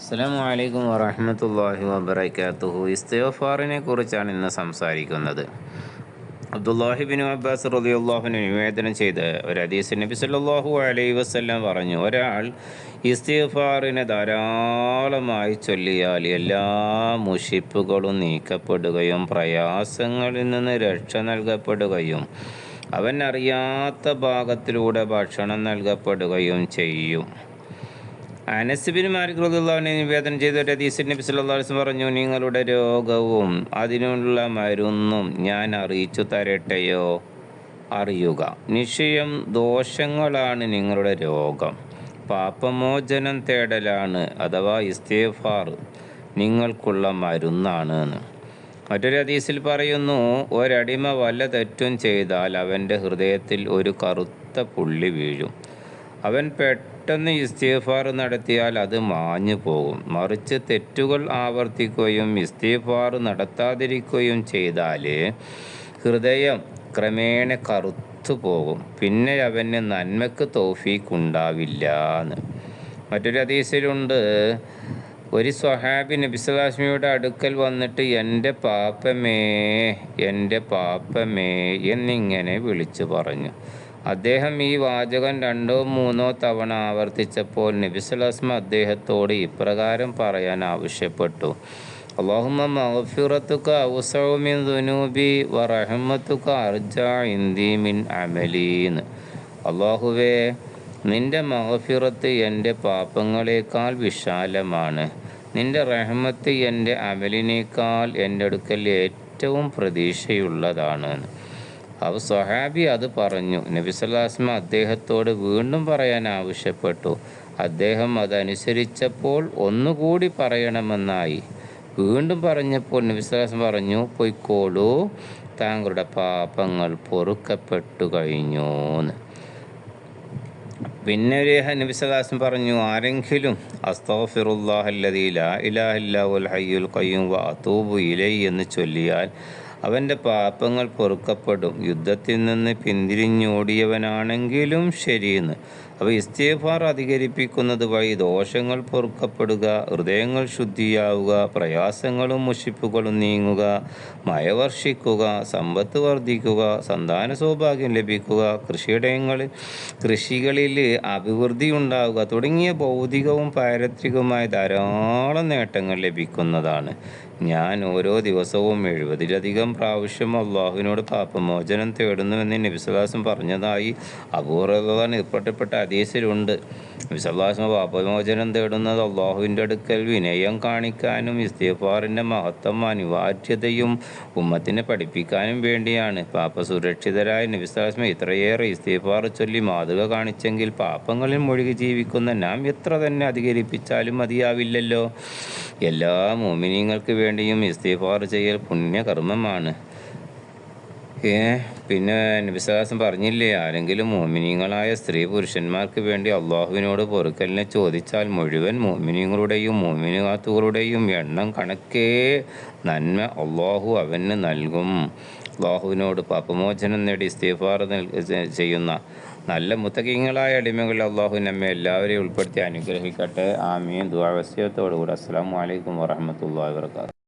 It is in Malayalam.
അസ്സാം വലൈക്കും വറഹമത്തല്ലാഹി വബർക്കാത്തുഹു ഇസ്തഫാറിനെ കുറിച്ചാണ് ഇന്ന് സംസാരിക്കുന്നത്. അബ്ദുല്ലാഹിബിൻ അബ്ബാസ് റളിയല്ലാഹുവിന് നിവേദനം ചെയ്ത് ഒരു ഹദീസ് നബി സല്ലാഹു അലൈഹി വസല്ലം പറഞ്ഞു ഒരാൾ ഇസ്തിഫാറിനെ ധാരാളമായി ചൊല്ലിയാൽ എല്ലാ മുഷിപ്പുകളും നീക്കപ്പെടുകയും പ്രയാസങ്ങളിൽ നിന്ന് രക്ഷ നൽകപ്പെടുകയും അവൻ അറിയാത്ത ഭാഗത്തിലൂടെ ഭക്ഷണം നൽകപ്പെടുകയും ചെയ്യും. അനസ്ബിൻ മാലിക് റളിയല്ലാഹുവിനെ നിവേദനം ചെയ്ത ഒരു ഹദീസിൽ നബി സല്ലല്ലാഹു അലൈഹി വസല്ലം പറഞ്ഞു നിങ്ങളുടെ രോഗവും അതിനുള്ള മരുന്നും ഞാൻ അറിയിച്ചു തരട്ടെയോ? അറിയുക. നിശ്ചയം ദോഷങ്ങളാണ് നിങ്ങളുടെ രോഗം. പാപമോചനം തേടലാണ് അഥവാ ഇസ്തേഫാർ നിങ്ങൾക്കുള്ള മരുന്നാണ് മറ്റൊരു ഹദീസിൽ പറയുന്നു ഒരടിമ വല്ല തെറ്റും ചെയ്താൽ അവന്റെ ഹൃദയത്തിൽ ഒരു കറുത്ത പുള്ളി വീഴും. അവൻ പെട്ടെന്ന് ഇസ്തീഫാർ നടത്തിയാൽ അത് മാഞ്ഞു പോകും. മറിച്ച് തെറ്റുകൾ ആവർത്തിക്കുകയും ഇസ്തീഫാർ നടത്താതിരിക്കുകയും ചെയ്താൽ ഹൃദയം ക്രമേണ കറുത്തു പോകും. പിന്നെ അവന് നന്മക്ക് തോഫീക്ക് ഉണ്ടാവില്ല എന്ന്. മറ്റൊരു ഹദീസിലുണ്ട് ഒരു സ്വഹാബി നബിസലാസ്മിയുടെ അടുക്കൽ വന്നിട്ട് എന്റെ പാപ്പമേ എന്റെ പാപ്പമേ എന്നിങ്ങനെ വിളിച്ചു പറഞ്ഞു. അദ്ദേഹം ഈ വാചകം രണ്ടോ മൂന്നോ തവണ ആവർത്തിച്ചപ്പോൾ നബിസ്വലാസ്മ അദ്ദേഹത്തോട് ഇപ്രകാരം പറയാൻ ആവശ്യപ്പെട്ടു. ഔസൗമിൻ മിൻ അള്ളാഹുവേ നിന്റെ മഹഫിറത്ത് എന്റെ പാപങ്ങളേക്കാൾ വിശാലമാണ്. നിന്റെ റഹ്മത്ത് എന്റെ അമലിനേക്കാൾ എന്റെ അടുക്കൽ ഏറ്റവും പ്രതീക്ഷയുള്ളതാണ് അവ സ്വഹാബി അത് പറഞ്ഞു. നബി സല്ലാസ്മ അദ്ദേഹത്തോട് വീണ്ടും പറയാൻ ആവശ്യപ്പെട്ടു. അദ്ദേഹം അതനുസരിച്ചപ്പോൾ ഒന്നുകൂടി പറയണമെന്നായി. വീണ്ടും പറഞ്ഞപ്പോൾ നബിസ്ലാസ്മ പറഞ്ഞു പൊയ്ക്കോളൂ താങ്കളുടെ പാപങ്ങൾ പൊറുക്കപ്പെട്ടു കഴിഞ്ഞു പിന്നെ ഒരു നബിസദാസം പറഞ്ഞു ആരെങ്കിലും അസ്തോഫിറുല്ലാഹല്ലതീല ഇലാഹല്ലാ ഇലാഹില്ലാവുൽ ഹയ്യുൽ കയ്യും വ അതൂബു ഇലൈ എന്ന് ചൊല്ലിയാൽ അവന്റെ പാപങ്ങൾ പൊറുക്കപ്പെടും. യുദ്ധത്തിൽ നിന്ന് പിന്തിരിഞ്ഞോടിയവനാണെങ്കിലും ശരിയെന്ന്. അപ്പോൾ ഇസ്തീഫാർ അധികരിപ്പിക്കുന്നത് വഴി ദോഷങ്ങൾ പൊറുക്കപ്പെടുക ഹൃദയങ്ങൾ ശുദ്ധിയാവുക പ്രയാസങ്ങളും മുഷിപ്പുകളും നീങ്ങുക മയവർഷിക്കുക സമ്പത്ത് വർദ്ധിക്കുക സന്താന സൗഭാഗ്യം ലഭിക്കുക കൃഷിയിടങ്ങളിൽ കൃഷികളിൽ അഭിവൃദ്ധി ഉണ്ടാവുക തുടങ്ങിയ ഭൗതികവും പാരത്രികവുമായ ധാരാളം നേട്ടങ്ങൾ ലഭിക്കുന്നതാണ്. ഞാൻ ഓരോ ദിവസവും എഴുപതിലധികം പ്രാവശ്യം അള്ളാഹുവിനോട് പാപമോചനം തേടുന്നുവെന്ന് നബിസ്വലാസം പറഞ്ഞതായി അപൂർവതാൻ ഇപ്പെട്ടപ്പെട്ട അതീസിലുണ്ട് നബിസ്വലാസം പാപമോചനം തേടുന്നത് അള്ളാഹുവിന്റെ അടുക്കൽ വിനയം കാണിക്കാനും ഇസ്തീഫാറിന്റെ മഹത്വം അനിവാര്യതയും ഉമ്മത്തിനെ പഠിപ്പിക്കാനും വേണ്ടിയാണ്. പാപ സുരക്ഷിതരായ നബിസ്വലാസം ഇത്രയേറെ ഇസ്തീഫാർ ചൊല്ലി മാതൃക കാണിച്ചെങ്കിൽ പാപങ്ങളിൽ മുഴുകി ജീവിക്കുന്ന നാം എത്ര തന്നെ അധികരിപ്പിച്ചാലും മതിയാവില്ലല്ലോ. എല്ലാ മോമിനിങ്ങൾക്ക് വേണ്ടിയും ഇസ്തീഫാർ ചെയ്യൽ പുണ്യകർമ്മമാണ്. ഏ പിന്നെ നബിസദാസം പറഞ്ഞില്ലേ ആരെങ്കിലും മോമിനിങ്ങളായ സ്ത്രീ പുരുഷന്മാർക്ക് വേണ്ടി അള്ളാഹുവിനോട് പൊറുക്കലിനെ ചോദിച്ചാൽ മുഴുവൻ മോമിനിങ്ങളുടെയും മോമിനികാത്തുകളുടെയും എണ്ണം കണക്കേ നന്മ അള്ളാഹു അവന് നൽകും. അള്ളാഹുവിനോട് പാപമോചനം നേടി ഇസ്തീഫാർ ചെയ്യുന്ന നല്ല മുത്തകിങ്ങളായ അടിമകൾ അള്ളാഹു നമ്മെ എല്ലാവരെയും ഉൾപ്പെടുത്തി അനുഗ്രഹിക്കട്ടെ. ആമീൻ. ദുവാവസ്യത്തോടുകൂടി അസ്സാം വലൈക്കും വാഹമത്തല്ലാ വാത്തു